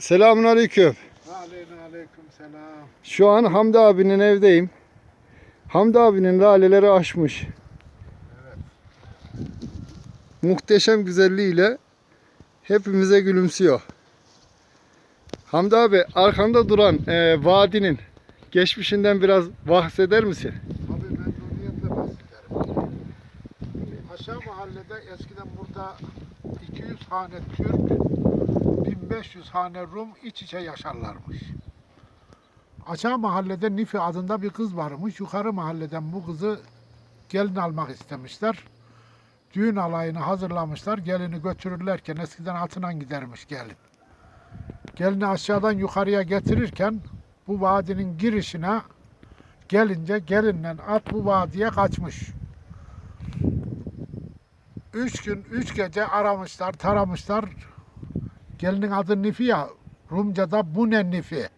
Selamun aleyküm. Aleyküm selam. Şu an Hamdi abinin evdeyim. Hamdi abinin laleleri açmış. Muhteşem güzelliğiyle hepimize gülümsüyor. Hamdi abi arkanda duran e, vadinin geçmişinden biraz bahseder misin? Abi memnuniyetle bahsederim. Aşağı mahallede eskiden burada 200 hane Türk, 1500 hane Rum iç içe yaşarlarmış. Aşağı mahallede Nifi adında bir kız varmış. Yukarı mahalleden bu kızı gelin almak istemişler. Düğün alayını hazırlamışlar. Gelini götürürlerken eskiden atına gidermiş gelin. Gelini aşağıdan yukarıya getirirken bu vadinin girişine gelince gelinle at bu vadiye kaçmış. Üç gün, üç gece aramışlar, taramışlar. Gelinin adı Nifi ya, Rumca'da bu ne Nifi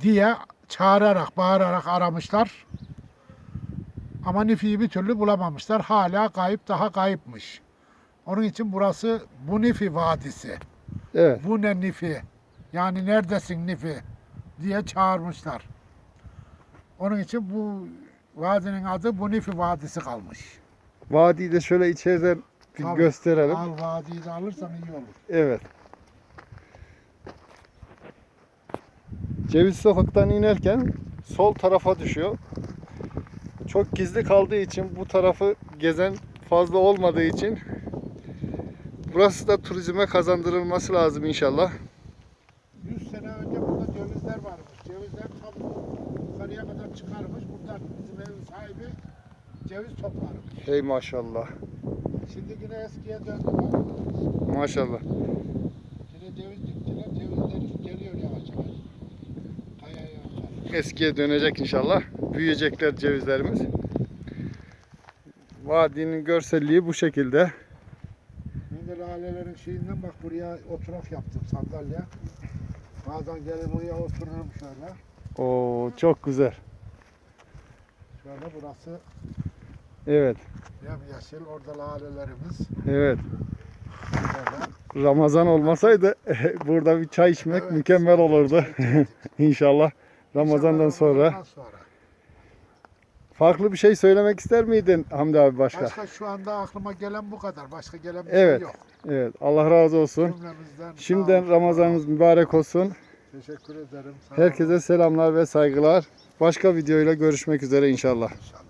diye çağırarak, bağırarak aramışlar. Ama Nifi'yi bir türlü bulamamışlar. Hala kayıp, daha kayıpmış. Onun için burası bu Nifi Vadisi. Evet. Bu ne Nifi? Yani neredesin Nifi? diye çağırmışlar. Onun için bu vadinin adı bu Nifi Vadisi kalmış. Vadiyi de şöyle içeriden bir Tabii. gösterelim. Al vadiyi de alırsan iyi olur. Evet. Ceviz sokaktan inerken sol tarafa düşüyor. Çok gizli kaldığı için bu tarafı gezen fazla olmadığı için burası da turizme kazandırılması lazım inşallah. 100 sene önce burada cevizler varmış. Cevizler tam yukarıya kadar çıkarmış. Buradan bizim evin sahibi ceviz toplarmış. Hey maşallah. Şimdi yine eskiye döndü. Maşallah. Eskiye dönecek inşallah. Büyüyecekler cevizlerimiz. Vadinin görselliği bu şekilde. Ben de lalelerin şeyinden bak buraya oturak yaptım sandalye. Bazen gelir buraya otururum şöyle. Oo çok güzel. Şöyle burası Evet. yemyeşil. Orada lalelerimiz. Evet. Ramazan olmasaydı burada bir çay içmek Evet. mükemmel olurdu. İnşallah Ramazan'dan sonra. Farklı bir şey söylemek ister miydin Hamdi abi başka? Başka şu anda aklıma gelen bu kadar. Başka gelen bir Evet. şey yok. Evet. Allah razı olsun. Şimdiden olun. Ramazanınız mübarek olsun. Teşekkür ederim. Sağ olun. Herkese selamlar ve saygılar. Başka videoyla görüşmek üzere inşallah. İnşallah.